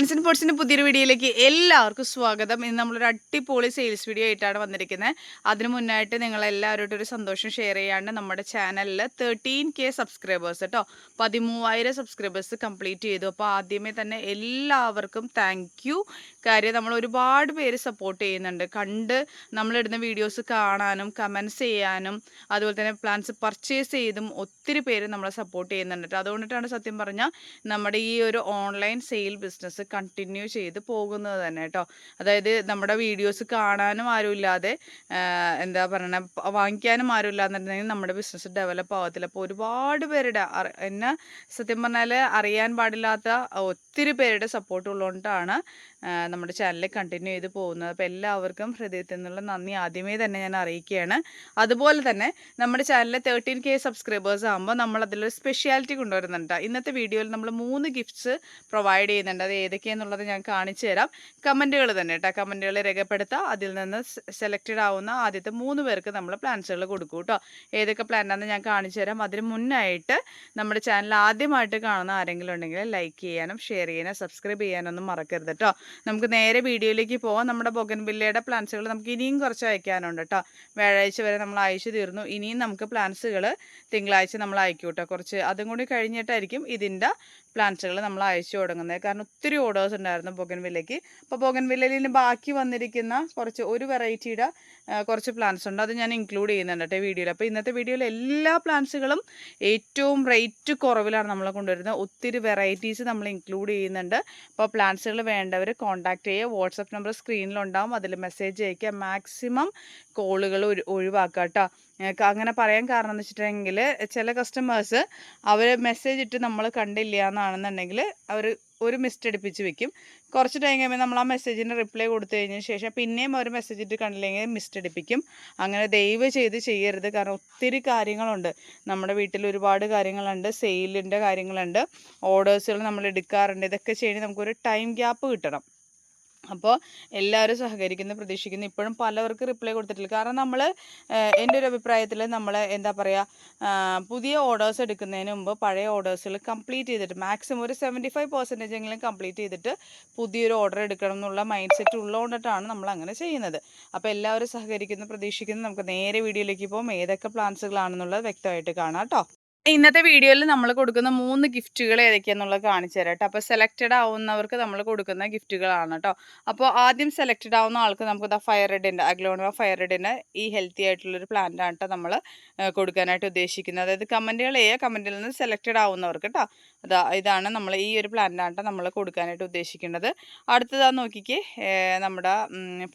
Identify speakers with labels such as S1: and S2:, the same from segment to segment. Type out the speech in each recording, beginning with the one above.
S1: plans and പോട്ട്സിൻ്റെ പുതിയൊരു വീഡിയോയിലേക്ക് എല്ലാവർക്കും സ്വാഗതം ഇന്ന് നമ്മളൊരു അടിപൊളി സെയിൽസ് വീഡിയോ ആയിട്ടാണ് വന്നിരിക്കുന്നത് അതിന് മുന്നായിട്ട് നിങ്ങളെല്ലാവരോടും ഒരു സന്തോഷം ഷെയർ ചെയ്യാണ്ട് നമ്മുടെ ചാനലിൽ തേർട്ടീൻ കെ സബ്സ്ക്രൈബേഴ്സ് കേട്ടോ പതിമൂവായിരം സബ്സ്ക്രൈബേഴ്സ് കംപ്ലീറ്റ് ചെയ്തു അപ്പോൾ ആദ്യമേ തന്നെ എല്ലാവർക്കും താങ്ക് യു കാര്യം നമ്മൾ ഒരുപാട് പേര് സപ്പോർട്ട് ചെയ്യുന്നുണ്ട് കണ്ട് നമ്മളിടുന്ന വീഡിയോസ് കാണാനും കമൻസ് ചെയ്യാനും അതുപോലെ തന്നെ പ്ലാൻസ് പർച്ചേസ് ചെയ്തും ഒത്തിരി പേര് നമ്മളെ സപ്പോർട്ട് ചെയ്യുന്നുണ്ട് അതുകൊണ്ടിട്ടാണ് സത്യം പറഞ്ഞാൽ നമ്മുടെ ഈ ഒരു ഓൺലൈൻ സെയിൽ ബിസിനസ് കണ്ടിന്യൂ ചെയ്ത് പോകുന്നത് തന്നെ കേട്ടോ അതായത് നമ്മുടെ വീഡിയോസ് കാണാനും ആരും ഇല്ലാതെ എന്താ പറയണ വാങ്ങിക്കാനും ആരും ഇല്ലാന്നുണ്ടെങ്കിൽ നമ്മുടെ ബിസിനസ് ഡെവലപ്പ് ആവത്തില്ല അപ്പോൾ ഒരുപാട് പേരുടെ എന്നെ സത്യം പറഞ്ഞാൽ അറിയാൻ പാടില്ലാത്ത ഒത്തിരി പേരുടെ സപ്പോർട്ട് ഉള്ളതുകൊണ്ടാണ് നമ്മുടെ ചാനൽ കണ്ടിന്യൂ ചെയ്ത് പോകുന്നത് അപ്പോൾ എല്ലാവർക്കും ഹൃദയത്തിൽ നിന്നുള്ള നന്ദി ആദ്യമേ തന്നെ ഞാൻ അറിയിക്കുകയാണ് അതുപോലെ തന്നെ നമ്മുടെ ചാനലിൽ തേർട്ടീൻ കെ സബ്സ്ക്രൈബേഴ്സ് ആകുമ്പോൾ നമ്മൾ അതിലൊരു സ്പെഷ്യാലിറ്റി കൊണ്ടുവരുന്നുണ്ട് ഇന്നത്തെ വീഡിയോയിൽ നമ്മൾ മൂന്ന് ഗിഫ്റ്റ്സ് പ്രൊവൈഡ് ചെയ്യുന്നുണ്ട് അത് ഏതൊക്കെയെന്നുള്ളത് ഞാൻ കാണിച്ചു തരാം കമൻറ്റുകൾ തന്നെ കേട്ടോ കമൻറ്റുകൾ രേഖപ്പെടുത്താം അതിൽ നിന്ന് സെലക്റ്റഡ് ആവുന്ന ആദ്യത്തെ മൂന്ന് പേർക്ക് നമ്മൾ പ്ലാൻസുകൾ കൊടുക്കും കേട്ടോ ഏതൊക്കെ പ്ലാനാണെന്ന് ഞാൻ കാണിച്ചു തരാം അതിന് മുന്നായിട്ട് നമ്മുടെ ചാനൽ ആദ്യമായിട്ട് കാണുന്ന ആരെങ്കിലും ഉണ്ടെങ്കിൽ ലൈക്ക് ചെയ്യാനും ഷെയർ ചെയ്യാനും സബ്സ്ക്രൈബ് ചെയ്യാനൊന്നും മറക്കരുത് കേട്ടോ നമുക്ക് നേരെ വീഡിയോയിലേക്ക് പോവാം നമ്മുടെ ബൊഗൻബില്ലയുടെ പ്ലാന്റ്സുകൾ നമുക്ക് ഇനിയും കുറച്ച് അയക്കാനുണ്ട് കേട്ടോ വ്യാഴാഴ്ച വരെ നമ്മൾ അയച്ചു തീർന്നു ഇനിയും നമുക്ക് പ്ലാന്റ്സുകൾ തിങ്കളാഴ്ച നമ്മൾ അയക്കും കേട്ടോ കുറച്ച് അതും കൂടി കഴിഞ്ഞിട്ടായിരിക്കും ഇതിൻ്റെ പ്ലാന്റ്സുകൾ നമ്മൾ അയച്ചു തുടങ്ങുന്നത് കാരണം ഒത്തിരി ഓർഡേഴ്സ് ഉണ്ടായിരുന്നു ബൊഗൻവില്ലയ്ക്ക് അപ്പോൾ ബൊഗൻവില്ലയിൽ ബാക്കി വന്നിരിക്കുന്ന കുറച്ച് ഒരു വെറൈറ്റിയുടെ കുറച്ച് പ്ലാന്റ്സ് ഉണ്ട് അത് ഞാൻ ഇൻക്ലൂഡ് ചെയ്യുന്നുണ്ട് കേട്ടോ വീഡിയോയിൽ അപ്പോൾ ഇന്നത്തെ വീഡിയോയിൽ എല്ലാ പ്ലാന്റ്സുകളും ഏറ്റവും റേറ്റ് കുറവിലാണ് നമ്മൾ കൊണ്ടുവരുന്നത് ഒത്തിരി വെറൈറ്റീസ് നമ്മൾ ഇൻക്ലൂഡ് ചെയ്യുന്നുണ്ട് അപ്പോൾ പ്ലാൻസുകൾ വേണ്ടവർ കോൺടാക്റ്റ് ചെയ്യുക വാട്സപ്പ് നമ്പർ സ്ക്രീനിലുണ്ടാവും അതിൽ മെസ്സേജ് അയക്കുക മാക്സിമം കോളുകൾ ഒഴിവാക്കുക കേട്ടോ അങ്ങനെ പറയാൻ കാരണം എന്ന് വെച്ചിട്ടുണ്ടെങ്കിൽ ചില കസ്റ്റമേഴ്സ് അവർ മെസ്സേജ് ഇട്ട് നമ്മൾ കണ്ടില്ല എന്നാണെന്നുണ്ടെങ്കിൽ അവർ ഒരു മിസ്റ്റ് അടിപ്പിച്ച് വെക്കും കുറച്ച് ടൈം കഴിയുമ്പോൾ നമ്മൾ ആ മെസ്സേജിന് റിപ്ലൈ കൊടുത്തു കഴിഞ്ഞ ശേഷം പിന്നെയും അവർ മെസ്സേജ് ഇട്ട് കണ്ടില്ലെങ്കിൽ മിസ്റ്റ് അടിപ്പിക്കും അങ്ങനെ ദയവ് ചെയ്ത് ചെയ്യരുത് കാരണം ഒത്തിരി കാര്യങ്ങളുണ്ട് നമ്മുടെ വീട്ടിൽ ഒരുപാട് കാര്യങ്ങളുണ്ട് സെയിലിൻ്റെ കാര്യങ്ങളുണ്ട് ഓർഡേഴ്സുകൾ നമ്മൾ എടുക്കാറുണ്ട് ഇതൊക്കെ ചെയ്യണമെങ്കിൽ നമുക്കൊരു ടൈം ഗ്യാപ്പ് കിട്ടണം അപ്പോൾ എല്ലാവരും സഹകരിക്കുന്നു പ്രതീക്ഷിക്കുന്നു ഇപ്പോഴും പലവർക്ക് റിപ്ലൈ കൊടുത്തിട്ടില്ല കാരണം നമ്മൾ എൻ്റെ ഒരു അഭിപ്രായത്തിൽ നമ്മൾ എന്താ പറയുക പുതിയ ഓർഡേഴ്സ് എടുക്കുന്നതിന് മുമ്പ് പഴയ ഓർഡേഴ്സുകൾ കംപ്ലീറ്റ് ചെയ്തിട്ട് മാക്സിമം ഒരു സെവൻറ്റി ഫൈവ് പെർസെൻറ്റേജ് എങ്കിലും കംപ്ലീറ്റ് ചെയ്തിട്ട് പുതിയൊരു ഓർഡർ എടുക്കണം എന്നുള്ള മൈൻഡ് സെറ്റ് ഉള്ളതുകൊണ്ടിട്ടാണ് നമ്മൾ അങ്ങനെ ചെയ്യുന്നത് അപ്പോൾ എല്ലാവരും സഹകരിക്കുന്നു പ്രതീക്ഷിക്കുന്നു നമുക്ക് നേരെ വീഡിയോയിലേക്ക് പോകും ഏതൊക്കെ പ്ലാൻസുകളാണെന്നുള്ളത് വ്യക്തമായിട്ട് കാണാം കേട്ടോ ഇന്നത്തെ വീഡിയോയിൽ നമ്മൾ കൊടുക്കുന്ന മൂന്ന് ഗിഫ്റ്റുകൾ ഏതൊക്കെയാണെന്നുള്ളത് കാണിച്ചു തരാം കേട്ടോ അപ്പോൾ സെലക്റ്റഡ് ആവുന്നവർക്ക് നമ്മൾ കൊടുക്കുന്ന ഗിഫ്റ്റുകളാണ് കേട്ടോ അപ്പോൾ ആദ്യം സെലക്റ്റഡ് ആവുന്ന ആൾക്ക് നമുക്ക് ദ ഫയർ റെഡിൻ്റെ അഗ്ലോണിവ ഫയർ റെഡിൻ്റെ ഈ ഹെൽത്തി ആയിട്ടുള്ളൊരു പ്ലാന്റ് ആണ് നമ്മൾ കൊടുക്കാനായിട്ട് ഉദ്ദേശിക്കുന്നത് അതായത് കമൻറ്റുകൾ ചെയ്യുക കമൻറ്റിൽ നിന്ന് സെലക്റ്റഡ് ആവുന്നവർക്ക് കേട്ടോ അതാ ഇതാണ് നമ്മൾ ഈ ഒരു പ്ലാന്റാണ് ആണ് നമ്മൾ കൊടുക്കാനായിട്ട് ഉദ്ദേശിക്കുന്നത് അടുത്തതാ നോക്കിക്കേ നമ്മുടെ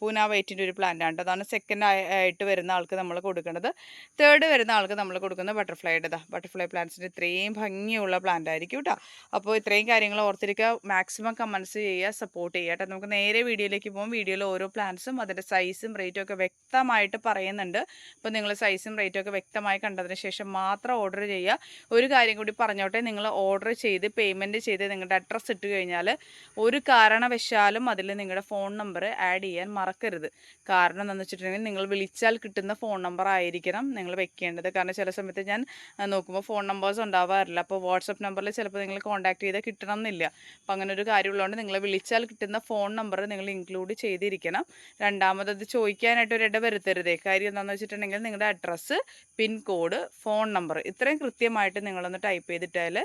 S1: പൂന വൈറ്റിൻ്റെ ഒരു പ്ലാന്റാണ് ആണ് അതാണ് സെക്കൻഡ് ആയിട്ട് വരുന്ന ആൾക്ക് നമ്മൾ കൊടുക്കേണ്ടത് തേർഡ് വരുന്ന ആൾക്ക് നമ്മൾ കൊടുക്കുന്ന ബട്ടർഫ്ലൈയുടെ ബട്ടർഫ്ലൈ മണി പ്ലാന്റ്സിൻ്റെ ഇത്രയും ഭംഗിയുള്ള പ്ലാന്റ് ആയിരിക്കും കേട്ടോ അപ്പോൾ ഇത്രയും കാര്യങ്ങൾ ഓർത്തിരിക്കുക മാക്സിമം കമൻസ് ചെയ്യുക സപ്പോർട്ട് ചെയ്യുക കേട്ടോ നമുക്ക് നേരെ വീഡിയോയിലേക്ക് പോകും വീഡിയോയിൽ ഓരോ പ്ലാന്റ്സും അതിൻ്റെ സൈസും റേറ്റും ഒക്കെ വ്യക്തമായിട്ട് പറയുന്നുണ്ട് അപ്പോൾ നിങ്ങൾ സൈസും റേറ്റും ഒക്കെ വ്യക്തമായി കണ്ടതിന് ശേഷം മാത്രം ഓർഡർ ചെയ്യുക ഒരു കാര്യം കൂടി പറഞ്ഞോട്ടെ നിങ്ങൾ ഓർഡർ ചെയ്ത് പേയ്മെൻറ്റ് ചെയ്ത് നിങ്ങളുടെ അഡ്രസ്സ് ഇട്ട് കഴിഞ്ഞാൽ ഒരു കാരണവശാലും അതിൽ നിങ്ങളുടെ ഫോൺ നമ്പർ ആഡ് ചെയ്യാൻ മറക്കരുത് കാരണം എന്താണെന്ന് വെച്ചിട്ടുണ്ടെങ്കിൽ നിങ്ങൾ വിളിച്ചാൽ കിട്ടുന്ന ഫോൺ നമ്പർ ആയിരിക്കണം നിങ്ങൾ വെക്കേണ്ടത് കാരണം ചില സമയത്ത് ഞാൻ നോക്കുമ്പോൾ ഫോൺ നമ്പേഴ്സ് ഉണ്ടാവാറില്ല അപ്പോൾ വാട്സപ്പ് നമ്പറിൽ ചിലപ്പോൾ നിങ്ങൾ കോൺടാക്ട് ചെയ്താൽ കിട്ടണം എന്നില്ല അപ്പോൾ അങ്ങനെ ഒരു കാര്യമുള്ളതുകൊണ്ട് നിങ്ങളെ വിളിച്ചാൽ കിട്ടുന്ന ഫോൺ നമ്പർ നിങ്ങൾ ഇൻക്ലൂഡ് ചെയ്തിരിക്കണം രണ്ടാമത് അത് ചോദിക്കാനായിട്ട് ഒരു ഇട വരുത്തരുതേ കാര്യം എന്താണെന്ന് വെച്ചിട്ടുണ്ടെങ്കിൽ നിങ്ങളുടെ അഡ്രസ്സ് പിൻകോഡ് ഫോൺ നമ്പർ ഇത്രയും കൃത്യമായിട്ട് നിങ്ങളൊന്ന് ടൈപ്പ് ചെയ്തിട്ടാൽ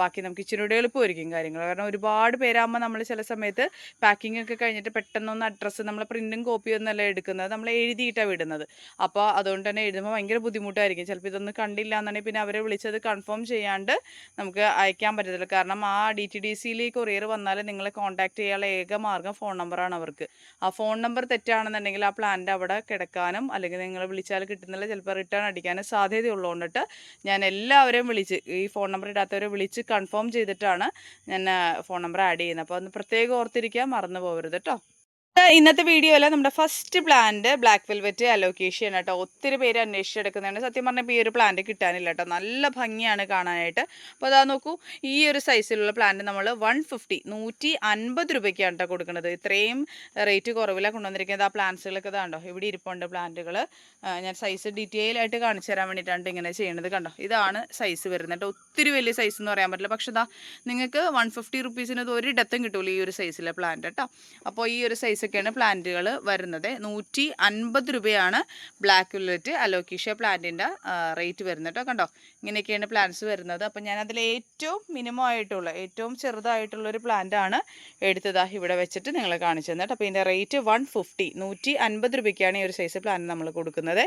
S1: ബാക്കി നമുക്ക് ഇച്ചിരി കൂടെ എളുപ്പമായിരിക്കും കാര്യങ്ങൾ കാരണം ഒരുപാട് പേരാകുമ്പോൾ നമ്മൾ ചില സമയത്ത് പാക്കിംഗ് ഒക്കെ കഴിഞ്ഞിട്ട് പെട്ടെന്നൊന്ന് അഡ്രസ്സ് നമ്മൾ പ്രിൻറ്റും കോപ്പിയും ഒന്നല്ല എടുക്കുന്നത് നമ്മൾ എഴുതിയിട്ടാണ് വിടുന്നത് അപ്പോൾ അതുകൊണ്ട് തന്നെ എഴുതുമ്പോൾ ഭയങ്കര ബുദ്ധിമുട്ടായിരിക്കും ചിലപ്പോൾ ഇതൊന്നും കണ്ടില്ല എന്നുണ്ടെങ്കിൽ പിന്നെ അവരെ വിളിച്ചത് കൺഫേം ചെയ്യാണ്ട് നമുക്ക് അയക്കാൻ പറ്റത്തില്ല കാരണം ആ ഡി ടി ഡി സിയിൽ കൊറിയർ വന്നാൽ നിങ്ങളെ കോൺടാക്ട് ചെയ്യാനുള്ള ഏക മാർഗ്ഗം ഫോൺ നമ്പറാണ് അവർക്ക് ആ ഫോൺ നമ്പർ തെറ്റാണെന്നുണ്ടെങ്കിൽ ആ പ്ലാന്റ് അവിടെ കിടക്കാനും അല്ലെങ്കിൽ നിങ്ങൾ വിളിച്ചാൽ കിട്ടുന്നില്ല ചിലപ്പോൾ റിട്ടേൺ അടിക്കാനും സാധ്യതയുള്ളതുകൊണ്ടിട്ട് ഞാൻ എല്ലാവരെയും വിളിച്ച് ഈ ഫോൺ നമ്പർ ഇടാത്തവരെ വിളിച്ച് കൺഫേം ചെയ്തിട്ടാണ് ഞാൻ ഫോൺ നമ്പർ ആഡ് ചെയ്യുന്നത് അപ്പോൾ ഒന്ന് പ്രത്യേകം ഓർത്തിരിക്കാൻ മറന്നു പോകരുത് കേട്ടോ ഇന്നത്തെ വീഡിയോയിൽ നമ്മുടെ first plant black velvet alocasia കേട്ടോ ഒത്തിരി പേര് അന്വേഷിച്ചെടുക്കുന്നുണ്ട് സത്യം പറഞ്ഞാൽ ഈ ഒരു പ്ലാന്റ് കിട്ടാനില്ല കേട്ടോ നല്ല ഭംഗിയാണ് കാണാനായിട്ട് അപ്പോൾ അതാ നോക്കൂ ഈ ഒരു സൈസിലുള്ള പ്ലാന്റ് നമ്മൾ വൺ ഫിഫ്റ്റി നൂറ്റി അൻപത് രൂപയ്ക്കാണ് കേട്ടോ കൊടുക്കുന്നത് ഇത്രയും റേറ്റ് കുറവിലാണ് കൊണ്ടുവന്നിരിക്കുന്നത് ആ പ്ലാന്റ്സുകളൊക്കെ ഇതാണ്ടോ ഇവിടെ ഇരിപ്പുണ്ട് പ്ലാന്റുകൾ ഞാൻ സൈസ് ഡീറ്റെയിൽ ആയിട്ട് കാണിച്ചു തരാൻ വേണ്ടിയിട്ടാണ് ഇങ്ങനെ ചെയ്യണത് കണ്ടോ ഇതാണ് സൈസ് വരുന്നത് കേട്ടോ ഒത്തിരി വലിയ സൈസ് എന്ന് പറയാൻ പറ്റില്ല പക്ഷേ ഇതാ നിങ്ങൾക്ക് വൺ ഫിഫ്റ്റി റുപ്പീസിന് ഒരു ഒരിടത്തും കിട്ടൂല ഈ ഒരു സൈസിലെ പ്ലാന്റ് കേട്ടോ അപ്പോൾ ഈ ഒരു സൈസ് ഒക്കെയാണ് പ്ലാന്റുകൾ വരുന്നത് നൂറ്റി അൻപത് രൂപയാണ് ബ്ലാക്ക് വില്ലറ്റ് അലോക്കീഷ്യ പ്ലാന്റിൻ്റെ റേറ്റ് വരുന്നത് കേട്ടോ കണ്ടോ ഇങ്ങനെയൊക്കെയാണ് പ്ലാന്റ്സ് വരുന്നത് അപ്പം ഞാൻ അതിൽ ഏറ്റവും മിനിമം ആയിട്ടുള്ള ഏറ്റവും ചെറുതായിട്ടുള്ള ഒരു പ്ലാന്റാണ് എടുത്തത് ഇവിടെ വെച്ചിട്ട് നിങ്ങളെ കാണിച്ചു തന്നിട്ട് അപ്പോൾ ഇതിൻ്റെ റേറ്റ് വൺ ഫിഫ്റ്റി നൂറ്റി അൻപത് രൂപയ്ക്കാണ് ഈ ഒരു സൈസ് പ്ലാന്റ് നമ്മൾ കൊടുക്കുന്നത്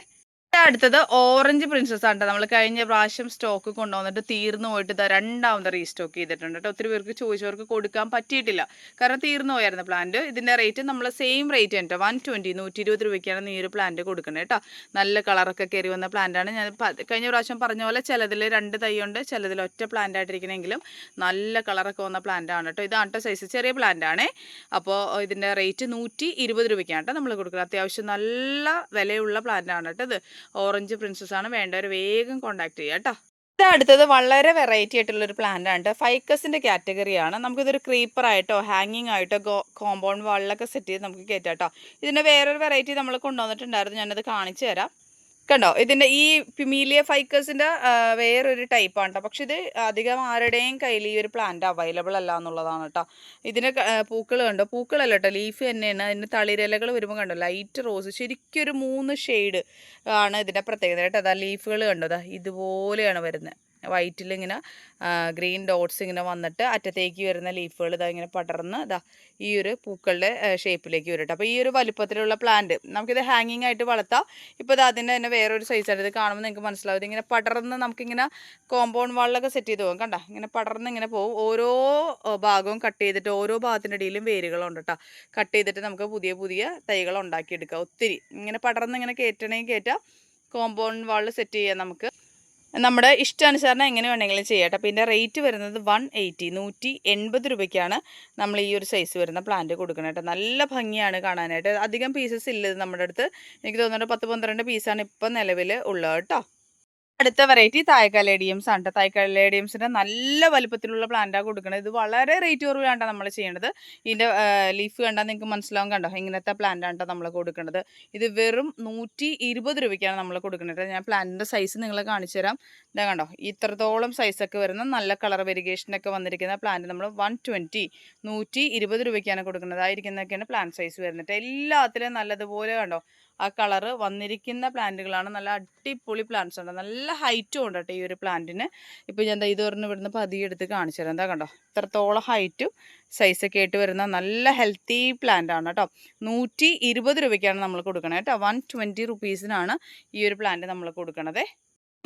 S1: അടുത്തത് ഓറഞ്ച് പ്രിൻസസ് ആണ് നമ്മൾ കഴിഞ്ഞ പ്രാവശ്യം സ്റ്റോക്ക് കൊണ്ടുവന്നിട്ട് തീർന്നു പോയിട്ട് ഇതാ രണ്ടാമത് റീസ്റ്റോക്ക് ചെയ്തിട്ടുണ്ട് കേട്ടോ ഒത്തിരി പേർക്ക് ചോദിച്ചവർക്ക് കൊടുക്കാൻ പറ്റിയിട്ടില്ല കാരണം തീർന്നു പോയായിരുന്നു പ്ലാന്റ് ഇതിൻ്റെ റേറ്റ് നമ്മൾ സെയിം റേറ്റ് കേട്ടോ വൺ ട്വൻറ്റി നൂറ്റി ഇരുപത് രൂപയ്ക്കാണ് ഈ ഒരു പ്ലാന്റ് കൊടുക്കുന്നത് കേട്ടോ നല്ല കളറൊക്കെ കയറി വന്ന പ്ലാന്റാണ് ഞാൻ കഴിഞ്ഞ പ്രാവശ്യം പറഞ്ഞ പോലെ ചിലതിൽ രണ്ട് തൈയുണ്ട് ചിലതിൽ ഒറ്റ പ്ലാന്റ് ആയിട്ടിരിക്കണമെങ്കിലും നല്ല കളറൊക്കെ വന്ന ആണ് കേട്ടോ ഇത് അട്ട സൈസ് ചെറിയ ആണേ അപ്പോൾ ഇതിൻ്റെ റേറ്റ് നൂറ്റി ഇരുപത് രൂപയ്ക്കാണ് കേട്ടോ നമ്മൾ കൊടുക്കുന്നത് അത്യാവശ്യം നല്ല വിലയുള്ള ആണ് കേട്ടോ ഇത് ഓറഞ്ച് പ്രിൻസസ് ആണ് വേണ്ടവർ വേഗം കോണ്ടാക്ട് ചെയ്യുക കേട്ടോ അടുത്തത് വളരെ വെറൈറ്റി ആയിട്ടുള്ള ഒരു പ്ലാന്റ് ആണ് ഫൈക്കസിന്റെ കാറ്റഗറിയാണ് നമുക്കിതൊരു ക്രീപ്പർ ആയിട്ടോ ഹാങ്ങിങ് ആയിട്ടോ കോമ്പൗണ്ട് വാളിലൊക്കെ സെറ്റ് ചെയ്ത് നമുക്ക് കയറ്റാം കേട്ടോ ഇതിന്റെ വേറൊരു വെറൈറ്റി നമ്മൾ കൊണ്ടുവന്നിട്ടുണ്ടായിരുന്നു ഞാനത് കാണിച്ചു തരാം കണ്ടോ ഇതിന്റെ ഈ പിമീലിയ ഫൈക്കസിൻ്റെ വേറൊരു ടൈപ്പാണ് കേട്ടോ പക്ഷെ ഇത് അധികം ആരുടെയും കയ്യിൽ ഈ ഒരു പ്ലാന്റ് അവൈലബിൾ അല്ല എന്നുള്ളതാണ് കേട്ടോ ഇതിന് പൂക്കൾ കണ്ടോ പൂക്കളല്ല കേട്ടോ ലീഫ് തന്നെയാണ് അതിന് തളിരലകൾ വരുമ്പോൾ കണ്ടോ ലൈറ്റ് റോസ് ശരിക്കും ഒരു മൂന്ന് ഷെയ്ഡ് ആണ് ഇതിന്റെ പ്രത്യേകത കേട്ടോ അതാ ലീഫുകൾ കണ്ടോ അതാ ഇതുപോലെയാണ് വരുന്നത് വൈറ്റിൽ ഇങ്ങനെ ഗ്രീൻ ഡോട്ട്സ് ഇങ്ങനെ വന്നിട്ട് അറ്റത്തേക്ക് വരുന്ന ലീഫുകൾ ഇതാ ഇങ്ങനെ പടർന്ന് ഇതാ ഈ ഒരു പൂക്കളുടെ ഷേപ്പിലേക്ക് വരും അപ്പോൾ ഈ ഒരു വലുപ്പത്തിലുള്ള പ്ലാന്റ് നമുക്കിത് ഹാങ്ങിങ് ആയിട്ട് വളർത്താം ഇപ്പോൾ ഇത് അതിൻ്റെ തന്നെ വേറൊരു സൈസാണ് ഇത് കാണുമ്പോൾ നിങ്ങൾക്ക് മനസ്സിലാവും ഇങ്ങനെ പടർന്ന് നമുക്കിങ്ങനെ കോമ്പൗണ്ട് വാളിലൊക്കെ സെറ്റ് ചെയ്ത് പോകും കണ്ട ഇങ്ങനെ പടർന്ന് ഇങ്ങനെ പോകും ഓരോ ഭാഗവും കട്ട് ചെയ്തിട്ട് ഓരോ ഭാഗത്തിൻ്റെ ഇടയിലും വേരുകളുണ്ട് കേട്ടോ കട്ട് ചെയ്തിട്ട് നമുക്ക് പുതിയ പുതിയ തൈകൾ ഉണ്ടാക്കിയെടുക്കാം ഒത്തിരി ഇങ്ങനെ പടർന്ന് ഇങ്ങനെ കയറ്റണമെങ്കിൽ കയറ്റാം കോമ്പൗണ്ട് വാളിൽ സെറ്റ് ചെയ്യാം നമുക്ക് നമ്മുടെ ഇഷ്ടാനുസരണം എങ്ങനെ വേണമെങ്കിലും ചെയ്യാം പിന്നെ റേറ്റ് വരുന്നത് വൺ എയ്റ്റി നൂറ്റി എൺപത് രൂപയ്ക്കാണ് നമ്മൾ ഈ ഒരു സൈസ് വരുന്ന പ്ലാന്റ് കൊടുക്കുന്നത് കേട്ടോ നല്ല ഭംഗിയാണ് കാണാനായിട്ട് അധികം പീസസ് ഇല്ലത് നമ്മുടെ അടുത്ത് എനിക്ക് തോന്നുന്നുണ്ട് പത്ത് പന്ത്രണ്ട് പീസാണ് ഇപ്പം നിലവിൽ ഉള്ളത് കേട്ടോ അടുത്ത വെറൈറ്റി തായ്ക്കാലേഡിയംസ് ആണ് കേട്ടോ തായ്ക്കാലേഡിയംസിന്റെ നല്ല വലുപ്പത്തിലുള്ള പ്ലാന്റാണ് കൊടുക്കുന്നത് ഇത് വളരെ റേറ്റ് കുറവിലാണ് നമ്മൾ ചെയ്യേണ്ടത് ഇതിന്റെ ലീഫ് കണ്ടാൽ നിങ്ങൾക്ക് മനസ്സിലാവും കണ്ടോ ഇങ്ങനത്തെ പ്ലാന്റാണ് കേട്ടോ നമ്മൾ കൊടുക്കുന്നത് ഇത് വെറും നൂറ്റി ഇരുപത് രൂപയ്ക്കാണ് നമ്മൾ കൊടുക്കുന്നത് ഞാൻ പ്ലാന്റിന്റെ സൈസ് നിങ്ങളെ കാണിച്ചു തരാം ഇതാ കണ്ടോ ഇത്രത്തോളം സൈസൊക്കെ വരുന്ന നല്ല കളർ വെരിഗേഷനൊക്കെ വന്നിരിക്കുന്ന പ്ലാന്റ് നമ്മൾ വൺ ട്വൻറ്റി നൂറ്റി ഇരുപത് രൂപയ്ക്കാണ് കൊടുക്കുന്നത് ആയിരിക്കുന്നതൊക്കെയാണ് പ്ലാന്റ് സൈസ് വരുന്നത് എല്ലാത്തിലും നല്ലതുപോലെ കണ്ടോ ആ കളറ് വന്നിരിക്കുന്ന പ്ലാന്റുകളാണ് നല്ല അടിപൊളി പ്ലാന്റ്സ് ഉണ്ട് നല്ല ഹൈറ്റും ഉണ്ട് കേട്ടോ ഈ ഒരു പ്ലാന്റിന് ഇപ്പം ഞാൻ ഇത് പറഞ്ഞ് ഇവിടുന്ന് പതിയെ എടുത്ത് കാണിച്ചു തരാം എന്താ കണ്ടോ ഇത്രത്തോളം ഹൈറ്റും സൈസൊക്കെ ആയിട്ട് വരുന്ന നല്ല ഹെൽത്തി പ്ലാന്റ് ആണ് കേട്ടോ നൂറ്റി ഇരുപത് രൂപയ്ക്കാണ് നമ്മൾ കൊടുക്കണത് കേട്ടോ വൺ ട്വൻറ്റി റുപ്പീസിനാണ് ഈ ഒരു പ്ലാന്റ് നമ്മൾ കൊടുക്കണത്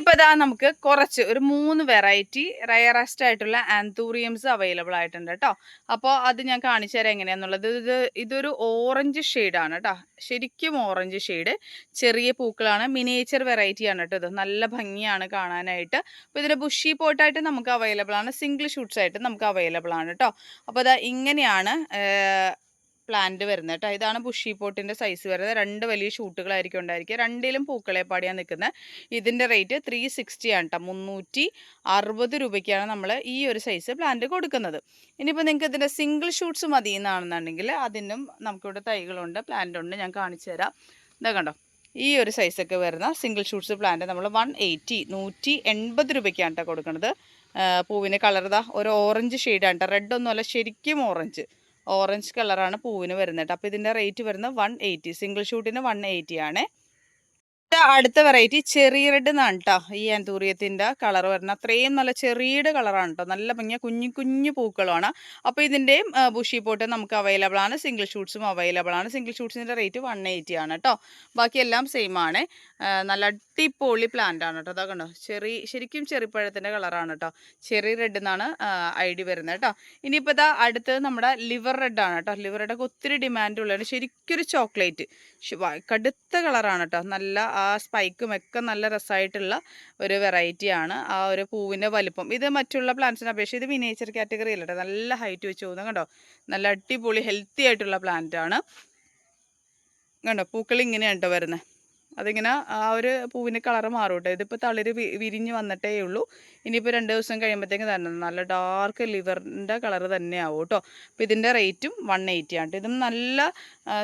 S1: ഇപ്പോൾ ഇതാ നമുക്ക് കുറച്ച് ഒരു മൂന്ന് വെറൈറ്റി റയറസ്റ്റ് ആയിട്ടുള്ള ആന്തൂറിയംസ് അവൈലബിൾ ആയിട്ടുണ്ട് കേട്ടോ അപ്പോൾ അത് ഞാൻ കാണിച്ചു തരാം എങ്ങനെയാണെന്നുള്ളത് ഇത് ഇതൊരു ഓറഞ്ച് ആണ് കേട്ടോ ശരിക്കും ഓറഞ്ച് ഷെയ്ഡ് ചെറിയ പൂക്കളാണ് മിനിയേച്ചർ വെറൈറ്റിയാണ് കേട്ടോ ഇത് നല്ല ഭംഗിയാണ് കാണാനായിട്ട് അപ്പോൾ ഇതിൻ്റെ ബുഷി പോട്ടായിട്ട് നമുക്ക് അവൈലബിൾ ആണ് സിംഗിൾ ഷൂട്ട്സ് ആയിട്ട് നമുക്ക് അവൈലബിൾ ആണ് കേട്ടോ അപ്പോൾ ഇതാ ഇങ്ങനെയാണ് പ്ലാന്റ് വരുന്നത് കേട്ടോ ഇതാണ് ബുഷി പോട്ടിൻ്റെ സൈസ് വരുന്നത് രണ്ട് വലിയ ഷൂട്ടുകളായിരിക്കും ഉണ്ടായിരിക്കുക രണ്ടിലും പൂക്കളെ പാടിയാണ് നിൽക്കുന്നത് ഇതിൻ്റെ റേറ്റ് ത്രീ സിക്സ്റ്റിയാണ് ആണ് കേട്ടോ മുന്നൂറ്റി അറുപത് രൂപയ്ക്കാണ് നമ്മൾ ഈ ഒരു സൈസ് പ്ലാന്റ് കൊടുക്കുന്നത് ഇനിയിപ്പോൾ നിങ്ങൾക്ക് ഇതിൻ്റെ സിംഗിൾ ഷൂട്ട്സ് മതി എന്നാണെന്നുണ്ടെങ്കിൽ അതിനും നമുക്കിവിടെ തൈകളുണ്ട് പ്ലാന്റ് ഉണ്ട് ഞാൻ കാണിച്ചു തരാം ഇതാ കണ്ടോ ഈ ഒരു സൈസൊക്കെ വരുന്ന സിംഗിൾ ഷൂട്ട്സ് പ്ലാന്റ് നമ്മൾ വൺ എയ്റ്റി നൂറ്റി എൺപത് രൂപയ്ക്കാണ് കേട്ടോ കൊടുക്കുന്നത് പൂവിൻ്റെ കളർ ഇതാ ഒരു ഓറഞ്ച് ഷെയ്ഡാണ് കേട്ടോ റെഡ് ഒന്നുമല്ല ശരിക്കും ഓറഞ്ച് ഓറഞ്ച് കളറാണ് പൂവിന് വരുന്നത് അപ്പോൾ ഇതിൻ്റെ റേറ്റ് വരുന്നത് വൺ എയ്റ്റി സിംഗിൾ ഷൂട്ടിന് വൺ എയ്റ്റി ആണ് അടുത്ത വെറൈറ്റി ചെറി റെഡ് എന്നാണ് കേട്ടോ ഈ അന്തൂറിയത്തിന്റെ കളർ വരുന്നത് അത്രയും നല്ല ചെറിയുടെ കളറാണ് കേട്ടോ നല്ല ഭംഗിയ കുഞ്ഞു കുഞ്ഞു പൂക്കളാണ് അപ്പോൾ ഇതിന്റെയും ബുഷി പോട്ട് നമുക്ക് അവൈലബിൾ ആണ് സിംഗിൾ ഷൂട്ട്സും അവൈലബിൾ ആണ് സിംഗിൾ ഷൂട്ട്സിന്റെ റേറ്റ് വൺ എയ്റ്റി ആണ് കേട്ടോ ബാക്കിയെല്ലാം സെയിം ആണ് നല്ല അടിപൊളി പ്ലാന്റ് ആണ് കേട്ടോ അതൊക്കെ കണ്ടോ ചെറി ശരിക്കും ചെറിപ്പഴത്തിന്റെ കളറാണ് കേട്ടോ ചെറി റെഡ് എന്നാണ് ഐ ഡി വരുന്നത് കേട്ടോ ഇനിയിപ്പോ ഇതാ അടുത്ത് നമ്മുടെ ലിവർ റെഡ് ആണ് കേട്ടോ ലിവർ ഒക്കെ ഒത്തിരി ഡിമാൻഡ് ഉള്ളതാണ് ഒരു ചോക്ലേറ്റ് കടുത്ത കളറാണ് കേട്ടോ നല്ല ആ സ്പൈക്കും ഒക്കെ നല്ല രസമായിട്ടുള്ള ഒരു വെറൈറ്റിയാണ് ആ ഒരു പൂവിൻ്റെ വലുപ്പം ഇത് മറ്റുള്ള പ്ലാന്റ്സിനെ അപേക്ഷിച്ച് ഇത് മിനേച്ചർ കാറ്റഗറിയിലട്ടെ നല്ല ഹൈറ്റ് വെച്ച് പോകുന്നത് കണ്ടോ നല്ല അടിപൊളി ഹെൽത്തി ആയിട്ടുള്ള പ്ലാന്റാണ് കണ്ടോ പൂക്കൾ ഇങ്ങനെയാണ് വരുന്നത് അതിങ്ങനെ ആ ഒരു പൂവിൻ്റെ കളർ മാറും കേട്ടോ ഇതിപ്പോൾ തളിര് വിരിഞ്ഞ് വന്നിട്ടേ ഉള്ളൂ ഇനിയിപ്പോൾ രണ്ട് ദിവസം കഴിയുമ്പോഴത്തേക്ക് തന്നെ നല്ല ഡാർക്ക് ലിവറിൻ്റെ കളർ തന്നെയാവും കേട്ടോ അപ്പോൾ ഇതിൻ്റെ റേറ്റും വൺ എയ്റ്റി ആണ് ഇതും നല്ല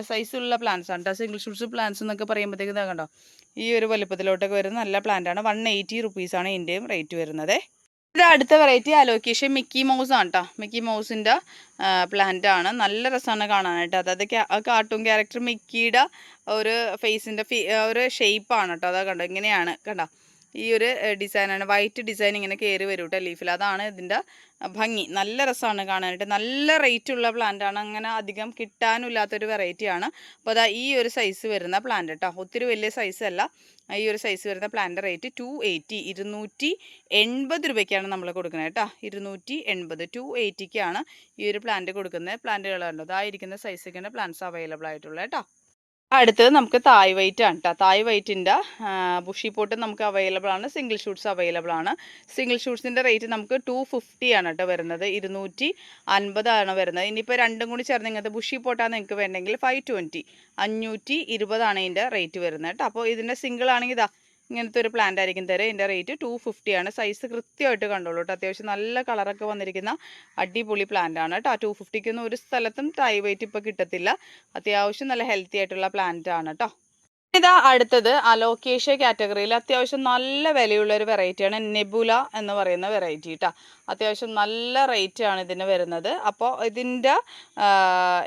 S1: സൈസുള്ള പ്ലാന്റ്സ് ആണ് കേട്ടോ സിംഗിൾ ഷൂട്ട്സ് പ്ലാന്റ്സ് എന്നൊക്കെ പറയുമ്പോഴത്തേക്ക് ഇതാ കണ്ടോ ഈ ഒരു വലുപ്പത്തിലോട്ടൊക്കെ വരുന്ന നല്ല പ്ലാന്റാണ് വൺ എയ്റ്റി റുപ്പീസാണ് ഇതിൻ്റെയും റേറ്റ് വരുന്നത് ഇത് അടുത്ത വെറൈറ്റി അലോക്കേഷൻ മിക്കി മൗസ് ആണ് കേട്ടോ മിക്കി മൗസിൻ്റെ പ്ലാന്റ് ആണ് നല്ല രസമാണ് കാണാനായിട്ട് അതായത് കാർട്ടൂൺ ക്യാരക്ടർ മിക്കിയുടെ ഒരു ഫേസിൻ്റെ ഒരു ഷേപ്പാണ് കേട്ടോ അതാ കണ്ടോ ഇങ്ങനെയാണ് കണ്ടോ ഈ ഒരു ഡിസൈനാണ് വൈറ്റ് ഡിസൈൻ ഇങ്ങനെ കയറി വരും കേട്ടോ ലീഫിൽ അതാണ് ഇതിൻ്റെ ഭംഗി നല്ല രസമാണ് കാണാനായിട്ട് നല്ല റേറ്റ് ഉള്ള ആണ് അങ്ങനെ അധികം കിട്ടാനില്ലാത്തൊരു വെറൈറ്റിയാണ് അപ്പോൾ അതാ ഈ ഒരു സൈസ് വരുന്ന പ്ലാന്റ് കേട്ടോ ഒത്തിരി വലിയ സൈസ് അല്ല ഈ ഒരു സൈസ് വരുന്ന പ്ലാന്റ് റേറ്റ് ടു എയ്റ്റി ഇരുന്നൂറ്റി എൺപത് രൂപയ്ക്കാണ് നമ്മൾ കൊടുക്കുന്നത് കേട്ടോ ഇരുന്നൂറ്റി എൺപത് ടു എയ്റ്റിക്കാണ് ഈ ഒരു പ്ലാന്റ് കൊടുക്കുന്നത് പ്ലാന്റുകൾ കണ്ടോ അതായിരിക്കുന്ന സൈസിൽ തന്നെ പ്ലാന്റ്സ് അവൈലബിൾ ആയിട്ടുള്ളത് കേട്ടോ അടുത്തത് നമുക്ക് തായ് വൈറ്റ് ആണ് കേട്ടോ തായ് വൈറ്റിൻ്റെ ബുഷി പോട്ട് നമുക്ക് അവൈലബിൾ ആണ് സിംഗിൾ ഷൂട്ട്സ് അവൈലബിൾ ആണ് സിംഗിൾ ഷൂട്ട്സിൻ്റെ റേറ്റ് നമുക്ക് ടു ഫിഫ്റ്റി ആണ് കേട്ടോ വരുന്നത് ഇരുന്നൂറ്റി അൻപതാണ് വരുന്നത് ഇനിയിപ്പോൾ രണ്ടും കൂടി ചേർന്ന് ഇങ്ങനത്തെ ബുഷി പോട്ടാണ് നിങ്ങൾക്ക് വേണ്ടെങ്കിൽ ഫൈവ് ട്വൻറ്റി അഞ്ഞൂറ്റി ഇരുപതാണ് ഇതിൻ്റെ റേറ്റ് വരുന്നത് കേട്ടോ അപ്പോൾ ഇതിൻ്റെ സിംഗിൾ ആണെങ്കിൽ ഇതാ ഇങ്ങനത്തെ ഒരു പ്ലാന്റ് ആയിരിക്കും തരും ഇതിൻ്റെ റേറ്റ് ടു ആണ് സൈസ് കൃത്യമായിട്ട് കണ്ടോളൂ കേട്ടോ അത്യാവശ്യം നല്ല കളറൊക്കെ വന്നിരിക്കുന്ന അടിപൊളി പ്ലാന്റ് ആണ് കേട്ടോ ടു ഫിഫ്റ്റിക്കൊന്നും ഒരു സ്ഥലത്തും ടൈ വെയിറ്റ് ഇപ്പോൾ കിട്ടത്തില്ല അത്യാവശ്യം നല്ല ഹെൽത്തി ആയിട്ടുള്ള പ്ലാന്റ് ആണ് കേട്ടോ ഇതാ അടുത്തത് അലോക്കേഷ്യ കാറ്റഗറിയിൽ അത്യാവശ്യം നല്ല വിലയുള്ള ഒരു വെറൈറ്റിയാണ് നെബുല എന്ന് പറയുന്ന വെറൈറ്റി കേട്ടോ അത്യാവശ്യം നല്ല റേറ്റ് ആണ് ഇതിന് വരുന്നത് അപ്പോൾ ഇതിൻ്റെ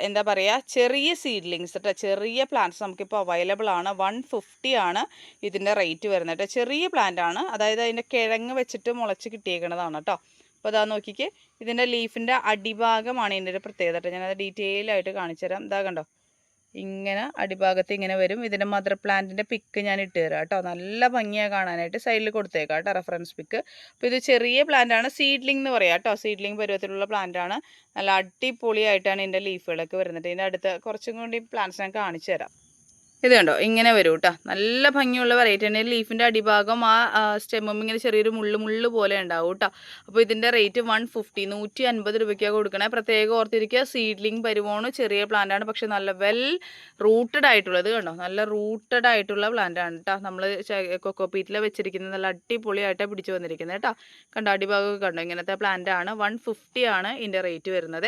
S1: എന്താ പറയുക ചെറിയ സീഡ്ലിങ്സ് കേട്ടോ ചെറിയ പ്ലാന്റ്സ് നമുക്കിപ്പോൾ അവൈലബിൾ ആണ് വൺ ഫിഫ്റ്റി ആണ് ഇതിൻ്റെ റേറ്റ് വരുന്നത് കേട്ടോ ചെറിയ പ്ലാന്റ് ആണ് അതായത് അതിൻ്റെ കിഴങ്ങ് വെച്ചിട്ട് മുളച്ച് കിട്ടിയേക്കുന്നതാണ് കേട്ടോ അപ്പോൾ അതാ നോക്കിക്കേ ഇതിൻ്റെ ലീഫിൻ്റെ അടിഭാഗമാണ് ഇതിൻ്റെ ഒരു പ്രത്യേകത കേട്ടോ ഞാനത് ഡീറ്റെയിൽ ആയിട്ട് കാണിച്ചു തരാം ഇതാ കണ്ടോ ഇങ്ങനെ അടിഭാഗത്ത് ഇങ്ങനെ വരും ഇതിൻ്റെ മദർ പ്ലാന്റിൻ്റെ പിക്ക് ഞാൻ ഇട്ട് തരാം കേട്ടോ നല്ല ഭംഗിയാണ് കാണാനായിട്ട് സൈഡിൽ കൊടുത്തേക്കാം കേട്ടോ റെഫറൻസ് പിക്ക് അപ്പോൾ ഇത് ചെറിയ പ്ലാന്റാണ് സീഡ്ലിംഗ് എന്ന് പറയാം കേട്ടോ സീഡ്ലിംഗ് പരുവത്തിലുള്ള പ്ലാന്റാണ് നല്ല അടിപൊളിയായിട്ടാണ് ഇതിൻ്റെ ലീഫുകളൊക്കെ വരുന്നത് ഇതിൻ്റെ അടുത്ത കുറച്ചും കൂടി പ്ലാന്റ്സ് ഞാൻ കാണിച്ചു തരാം ഇത് കണ്ടോ ഇങ്ങനെ വരും കേട്ടോ നല്ല ഭംഗിയുള്ള വെറൈറ്റി തന്നെ ലീഫിൻ്റെ അടിഭാഗം ആ സ്റ്റെമ്മും ഇങ്ങനെ ചെറിയൊരു മുള്ളു മുള്ളു പോലെ ഉണ്ടാവും കേട്ടോ അപ്പോൾ ഇതിൻ്റെ റേറ്റ് വൺ ഫിഫ്റ്റി നൂറ്റി അൻപത് രൂപയ്ക്കാണ് കൊടുക്കണേ പ്രത്യേകം ഓർത്തിരിക്കുക സീഡ്ലിംഗ് പരുവോണ് ചെറിയ പ്ലാന്റാണ് പക്ഷെ നല്ല വെൽ റൂട്ടഡ് ആയിട്ടുള്ളത് കണ്ടോ നല്ല റൂട്ടഡ് ആയിട്ടുള്ള പ്ലാന്റാണ് കേട്ടോ നമ്മൾ കൊക്കോപ്പീറ്റിൽ വെച്ചിരിക്കുന്നത് നല്ല അടിപൊളിയായിട്ടാണ് പിടിച്ചു വന്നിരിക്കുന്നത് കേട്ടോ കണ്ടോ അടിഭാഗമൊക്കെ കണ്ടോ ഇങ്ങനത്തെ പ്ലാന്റാണ് വൺ ഫിഫ്റ്റി ആണ് ഇതിൻ്റെ റേറ്റ് വരുന്നത്